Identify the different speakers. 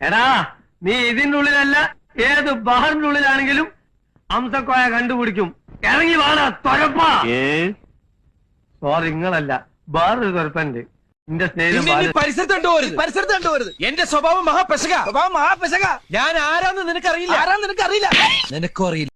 Speaker 1: എടാ നീ ഇതിനുള്ളിലല്ല ഏത് ബഹറിന്റെ ഉള്ളിലാണെങ്കിലും അംസക്കോയ കണ്ടുപിടിക്കും. ഇറങ്ങി വാടാ തൊരപ്പാ. സോറി നിങ്ങളല്ല വേറൊരു തൊരപ്പന്റെ എന്റെ സ്നേഹിതൻ
Speaker 2: പരിസരത്ത് കണ്ടുപോരുത്.
Speaker 3: പരിസരത്ത് കണ്ടുപോരുത്.
Speaker 2: എന്റെ സ്വഭാവം മഹാപെശക.
Speaker 3: സ്വഭാവം മഹാപെശക.
Speaker 2: ഞാൻ ആരാന്ന് നിനക്കറിയില്ല.
Speaker 3: ആരാന്ന് നിനക്കറിയില്ല.
Speaker 2: നിനക്കും അറിയില്ല.